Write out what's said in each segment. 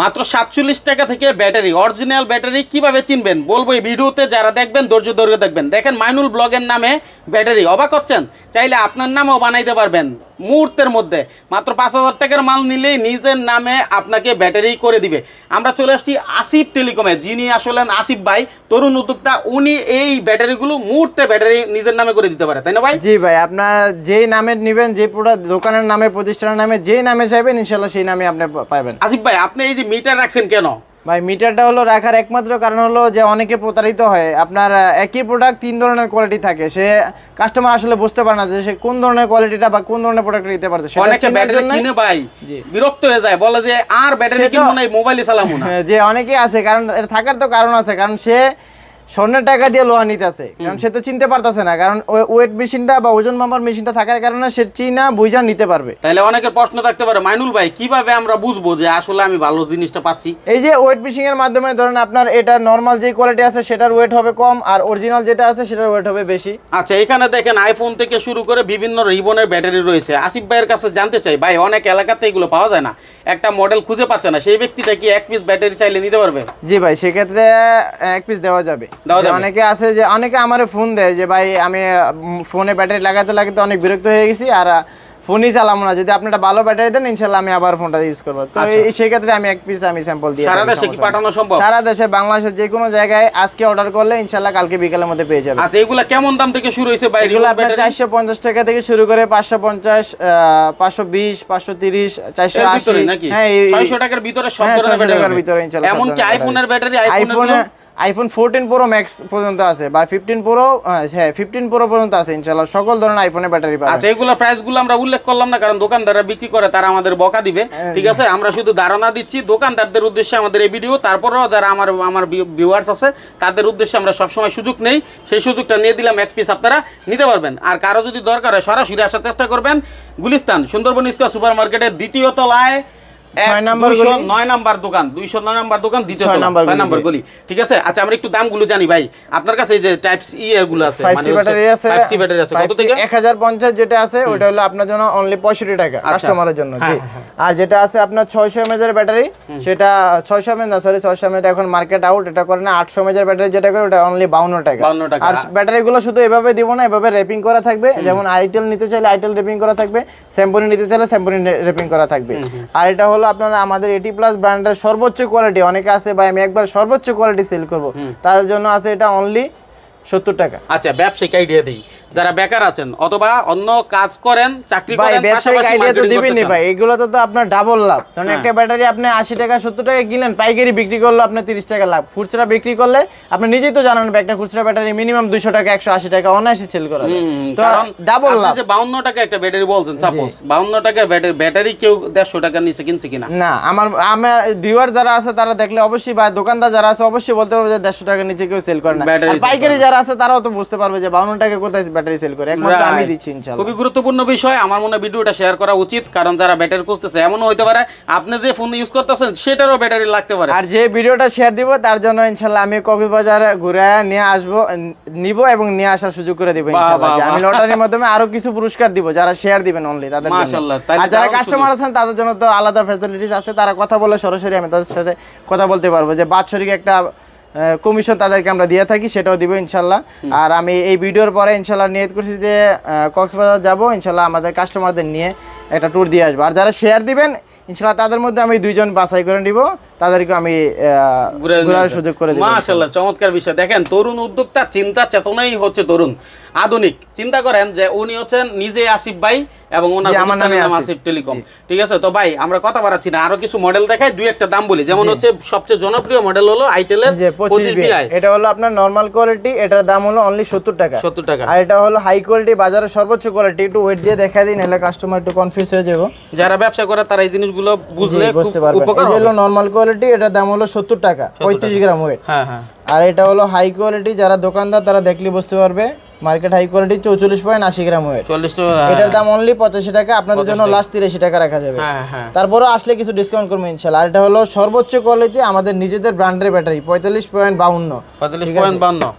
মাত্র সাতচল্লিশ টাকা থেকে ব্যাটারি অরিজিনাল ব্যাটারি কীভাবে চিনবেন? বলব এই ভিডিওতে যারা দেখবেন, ধৈর্য ধৈর্য দেখবেন। দেখেন মাইনুল ব্লগের নামে ব্যাটারি, অবাক হচ্ছেন? চাইলে আপনার নামও বানাইতে পারবেন। মুহূর্তের মধ্যে। মাত্র পাঁচ হাজার টাকার মাল নিলেই নিজের নামে আপনাকে ব্যাটারি করে দিবে। আমরা চলে আসছি আসিফ টেলিকমে যিনি আসলে আসিফ ভাই। তরুণ উদ্যোক্তা উনি এই ব্যাটারিগুলো মুহূর্তে ব্যাটারি নিজের নামে করে দিতে পারে তাই না ভাই? জি ভাই আপনার যেই নামে নেবেন যে প্রোডাক্ট দোকানের নামে প্রতিষ্ঠানের নামে যেই নামে চাইবেন ইনশাল্লাহ সেই নামে আপনি পাবেন। আসিফ ভাই আপনি এই যে মিটার রাখছেন কেন? ভাই মিটারটা হলো রাখার একমাত্র কারণ হলো যে অনেকে প্রতারিত হয়। আপনার একই প্রোডাক্ট তিন ধরনের কোয়ালিটি থাকে। সে কাস্টমার আসলে বুঝতে পারে না যে সে কোন ধরনের কোয়ালিটিটা বা কোন ধরনের প্রোডাক্ট নিতে পারছে। সেটা অনেকে ব্যাটারি কিনে ভাই বিরক্ত হয়ে যায় বলে যে আর ব্যাটারি কিনবো না মোবাইলে চালাবো না। যে অনেকে আছে কারণ এর থাকার তো কারণ আছে। কারণ সে স্বর্ণের টাকা দিয়ে লোহা নিতেছে। কারণ সে তো চিনতে পারতেছে না। কারণ ওয়েট মেশিনটা বা ওজন মাপার মেশিনটা থাকার কারণে সে চিনা বুঝা নিতে পারবে। তাহলে অনেকের প্রশ্ন থাকতে পারে মাইনুল ভাই কীভাবে আমরা বুঝব যে আসলে আমি ভালো জিনিসটা পাচ্ছি? এই যে ওয়েট মেশিং এর মাধ্যমে ধরেন আপনার এটা নর্মাল যে কোয়ালিটি আছে সেটার ওয়েট হবে কম আর অরিজিনাল যেটা আছে সেটার ওয়েট হবে বেশি। আচ্ছা এখানে দেখেন আইফোন থেকে শুরু করে বিভিন্ন রিবনের ব্যাটারি রয়েছে। আসিফ ভাইয়ের কাছে জানতে চাই ভাই অনেক এলাকাতে এগুলো পাওয়া যায় না। একটা মডেল খুঁজে পাচ্ছে না। সেই ব্যক্তিটা কি এক পিস ব্যাটারি চাইলে নিতে পারবে? জি ভাই সেক্ষেত্রে এক পিস দেওয়া যাবে যাবে? অনেকে আছে যে অনেকে আমারে ফোন দেয় যে ভাই আমি ফোনে ব্যাটারি লাগাতে লাগাতে অনেক বিরক্ত হয়ে গেছি আর ফোনই চালাবো না। যদি আপনি একটা ভালো ব্যাটারি দেন ইনশাল্লাহ আমি আবার ফোনটা ইউজ করব। তো আচ্ছা। এই- সেক্ষেত্রে আমি এক পিস আমি স্যাম্পল দিয়ে সারা দেশে কি পাঠানো সম্ভব? সারা দেশে বাংলাদেশের যে কোনো জায়গায় আজকে অর্ডার করলে ইনশাল্লাহ কালকে বিকালের মধ্যে পেয়ে যাবে আচ্ছা এগুলা কেমন দাম থেকে শুরু হয়েছে ভাই এগুলো আপনার ব্যাটারি চারশো পঞ্চাশ টাকা থেকে শুরু করে পাঁচশো পঞ্চাশ পাঁচশো বিশ পাঁচশো তিরিশ চারশো এর আশি। ভিতরে নাকি? হ্যাঁ এই- ছয়শো টাকার ভিতরে সব ধরনের ব্যাটারি ভিতরে ইনশাল্লাহ সব এমনকি আইফোনের ব্যাটারি আইফোনে আইফোনের আইফোন ফোরটিন প্রো ম্যাক্স পর্যন্ত আছে বা ফিফটিন প্রো হ্যাঁ ফিফটিন প্রো পর্যন্ত আছে ইনশাল্লাহ সকল ধরনের আইফোনের ব্যাটারি পাবেন। আচ্ছা এগুলো প্রাইসগুলো আমরা উল্লেখ করলাম না কারণ দোকানদাররা বিক্রি করে তারা আমাদের বকা দিবে। হ্যাঁ। ঠিক আছে? আমরা শুধু ধারণা দিচ্ছি দোকানদারদের উদ্দেশ্যে আমাদের এই ভিডিও তারপরেও যারা আমার আমার ভিউয়ার্স আছে তাদের উদ্দেশ্যে আমরা সবসময় সুযোগ নেই। সেই সুযোগটা নিয়ে দিলাম এক পিস আপনারা নিতে পারবেন। আর কারও যদি দরকার হয় সরাসরি আসার চেষ্টা করবেন। গুলিস্তান সুন্দরবন ইস্কা সুপার মার্কেটের দ্বিতীয় তলায় নাম্বার দুইশো গলি। নয় নাম্বার দোকান দুইশো নয় নাম্বার দোকান দ্বিতীয় ছয় নাম্বার গলি। ঠিক আছে? আচ্ছা আমরা একটু দামগুলো জানি ভাই। আপনার কাছে যে টাইপস ই এগুলো আছে ফাইভ মানে সি ব্যাটারি আছে ফাইভ সি ব্যাটারি আছে কত থেকে? এক হাজার পঞ্চাশ যেটা আছে ওটা হলো আপনার জন্য অনলি পঁয়ষট্টি টাকা আচ্ছা। কাস্টমারের জন্য জি। হ্যাঁ, হ্যাঁ, আর যেটা আছে আপনার ছয়শো এমএজ ব্যাটারি সেটা ছয়শো এমএজ না সরি ছয়শো এমএজ এখন মার্কেট আউট এটা করে না আটশো ব্যাটারি যেটা করে ওটা অনলি বাউন্ন টাকা। আর ব্যাটারি শুধু এভাবে দিব না এভাবে র্যাপিং করা থাকবে যেমন আইটেল নিতে চাইলে আইটেল র্যাপিং করা থাকবে স্যাম্পনি নিতে চাইলে স্যাম্পনি র্যাপিং করা থাকবে। আর এটা হলো আপনার আমাদের এটি প্লাস ব্র্যান্ডের সর্বোচ্চ কোয়ালিটি অনেকে আছে ভাই আমি একবার সর্বোচ্চ কোয়ালিটি সেল করব। তার জন্য আছে এটা অনলি সত্তর টাকা। আচ্ছা ব্যবসায়িক আইডিয়া দিই। যারা বেকার আছেন অথবা অন্য কাজ করেন চাকরি করেন পাশাপাশি আইডিয়া তো দিবেনই ভাই এগুলো তো আপনার ডাবল লাভ। কারণ হ্যাঁ। একটা ব্যাটারি আপনি আশি টাকা সত্তর টাকা কিনলেন পাইকারি বিক্রি করলে আপনার তিরিশ টাকা লাভ। খুচরা বিক্রি করলে আপনি নিজেই তো জানেন একটা খুচরা ব্যাটারি মিনিমাম দুইশো টাকা একশো আশি টাকা অনায়াসে সেল করা যায়। তো ডাবল আপনি লাভ। যে 52 টাকা একটা ব্যাটারি বলছেন সাপোজ 52 টাকা ব্যাটারি ব্যাটারি কেউ 150 টাকা নিচে কিনছে কিনা? না আমার আমার ভিউয়ার যারা আছে তারা দেখলে অবশ্যই বা দোকানদার যারা আছে অবশ্যই বলতে পারবে যে দেড়শো টাকার নিচে কেউ সেল করে না। পাইকারি যারা আছে তারাও তো বুঝতে পারবে যে বাউন্ন টাকা কোথায় ব্যাটারি সেল করে একমাত্র আমি দিচ্ছি ইনশাল্লাহ খুবই গুরুত্বপূর্ণ বিষয় আমার মনে ভিডিওটা শেয়ার করা উচিত কারণ যারা ব্যাটারি খুঁজতেছে এমনও হতে পারে আপনি যে ফোন ইউজ করতেছেন সেটারও ব্যাটারি লাগতে পারে। আর যে ভিডিওটা শেয়ার দিব তার জন্য ইনশাল্লাহ আমি কক্সবাজার ঘুরে নিয়ে আসব নিব এবং নিয়ে আসার সুযোগ করে দিব যে আমি লটারির মাধ্যমে আরও কিছু পুরস্কার দিব যারা শেয়ার দিবেন অনলি তাদের। মাশাআল্লাহ, আর যারা কাস্টমার আছেন তাদের জন্য তো আলাদা ফ্যাসিলিটিস আছে তারা কথা বলে সরাসরি আমি তাদের সাথে কথা বলতে পারব যে বাৎসরিক একটা কমিশন তাদেরকে আমরা দিয়ে থাকি সেটাও দিব ইনশাল্লাহ। আর আমি এই ভিডিওর পরে ইনশাল্লাহ নিয়ত করছি যে কক্সবাজার যাব ইনশাল্লাহ আমাদের কাস্টমারদের নিয়ে একটা ট্যুর দিয়ে আসব। আর যারা শেয়ার দিবেন ইনশাল্লাহ তাদের মধ্যে আমি দুইজন বাছাই করে নিব তাদেরকে আমি ঘোরার সুযোগ করে দিব। মাশাআল্লাহ চমৎকার বিষয়। দেখেন তরুণ উদ্যোক্তা চিন্তা চেতনাই হচ্ছে তরুণ। আধুনিক। চিন্তা করেন যে উনি হচ্ছেন নিজে আসিফ ভাই এবং ওনার আমার নাম আসিফ। টেলিকম। ঠিক আছে? তো ভাই আমরা কথা বাড়াচ্ছি না। আরও কিছু মডেল দেখাই দুই একটা দাম বলি। যেমন হচ্ছে সবচেয়ে জনপ্রিয় মডেল হলো আইটেলের যে পঁচিশ পঁচিশ বিআই। এটা হলো আপনার নর্মাল কোয়ালিটি এটার দাম হলো অনলি সত্তর টাকা। সত্তর টাকা। আর এটা হলো হাই কোয়ালিটি বাজারের সর্বোচ্চ কোয়ালিটি একটু ওয়েট দিয়ে দেখা দিন এলে কাস্টমার একটু কনফিউজ হয়ে যাব। যারা ব্যবসা করে তারা এই জিনিসগুলো বুঝলে বুঝতে পারবেন। এটা হলো নর্মাল কোয়ালিটি এটার দাম হলো সত্তর টাকা পঁয়ত্রিশ গ্রাম ওয়েট হ্যাঁ হ্যাঁ। আর এটা হলো হাই কোয়ালিটি যারা দোকানদার তারা দেখলে বুঝতে পারবে মার্কেট হাই কোয়ালিটি চৌচল্লিশ পয়েন্ট আশি গ্রাম ওয়েট চল্লিশ এটার দাম অনলি পঁচাশি টাকা আপনাদের জন্য লাস্ট তিরাশি টাকা রাখা যাবে। হ্যাঁ হ্যাঁ। তারপরে আসলে কিছু ডিসকাউন্ট করব ইনশাল্লাহ। আর এটা হলো সর্বোচ্চ কোয়ালিটি আমাদের নিজেদের ব্র্যান্ডের ব্যাটারি পঁয়তাল্লিশ পয়েন্ট বাউন্ন।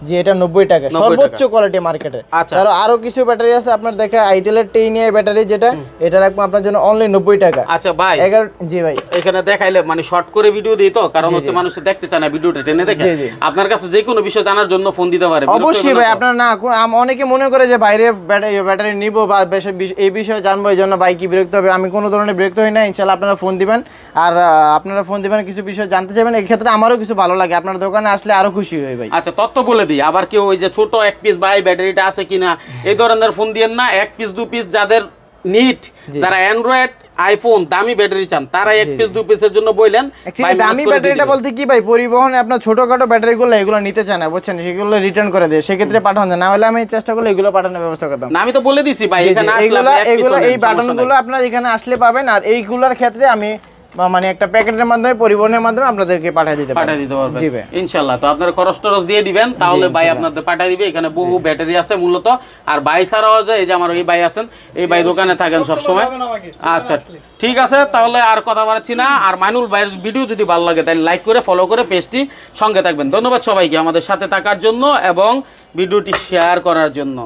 জি এটা নব্বই টাকা। সর্বোচ্চ কোয়ালিটি মার্কেটে। তার আরও কিছু ব্যাটারি আছে আপনার দেখে আইটেলের টেইনিয়া ব্যাটারি যেটা এটা রাখব আপনার জন্য অনলি নব্বই টাকা। আচ্ছা ভাই। এগারো জি ভাই। এখানে দেখাইলে মানে শর্ট করে ভিডিও দিই তো কারণ হচ্ছে মানুষ দেখতে চায় না ভিডিওটা টেনে দেখে। আপনার কাছে যে কোনো বিষয় জানার জন্য ফোন দিতে পারে। অবশ্যই ভাই আপনার না অনেকে মনে করে যে বাইরে ব্যাটারি ব্যাটারি নিবো বা এই বিষয়ে জানব, এই জন্য বাইক কি বিরক্ত হবে। আমি কোনো ধরনের বিরক্ত হই না ইনশাল্লাহ আপনারা ফোন দিবেন। আর আপনারা ফোন দিবেন, কিছু বিষয় জানতে চাইবেন, এই ক্ষেত্রে আমারও কিছু ভালো লাগে। আপনার দোকানে আসলে আরও খুশি হই ভাই। আচ্ছা তত্ত্ব বলে দিই। আবার কেউ ওই যে ছোট এক পিস বাই ব্যাটারিটা আছে কিনা, এই ধরনের ফোন দিয়েন না। এক পিস দু পিস যাদের নিট যারা অ্যান্ড্রয়েড আইফোন দামি ব্যাটারি চান তারা এক পিস দু পিসের জন্য বললেন দামি ব্যাটারিটা বলতে কি ভাই পরিবহনে আপনার ছোটখাটো ব্যাটারিগুলো এগুলো নিতে চান না বুঝছেন? সেগুলো রিটার্ন করে দেয় সেক্ষেত্রে পাঠানো যায় না হলে আমি চেষ্টা করলে এগুলো পাঠানোর ব্যবস্থা করতাম না আমি তো বলে দিছি ভাই এখানে আসলে এগুলা এই বাটনগুলো আপনার এখানে আসলে পাবেন আর এইগুলোর ক্ষেত্রে আমি বা মানে একটা প্যাকেটের মাধ্যমে পরিবহনের মাধ্যমে আপনাদেরকে পাঠিয়ে দিতে পাঠিয়ে দিতে পারবেন। জি ভাই। ইনশাল্লাহ তো আপনার খরচ টরচ দিয়ে দিবেন তাহলে ভাই আপনাদের পাঠিয়ে দিবে। এখানে বহু ব্যাটারি আছে মূলত। আর ভাই ছাড়াও যে এই যে আমার এই ভাই আছেন এই ভাই দোকানে থাকেন সব সময় আচ্ছা ঠিক আছে। তাহলে আর কথা বাড়াচ্ছি না। আর মাইনুল ভাইয়ের ভিডিও যদি ভালো লাগে তাহলে লাইক করে ফলো করে পেজটি সঙ্গে থাকবেন। ধন্যবাদ সবাইকে আমাদের সাথে থাকার জন্য এবং ভিডিওটি শেয়ার করার জন্য।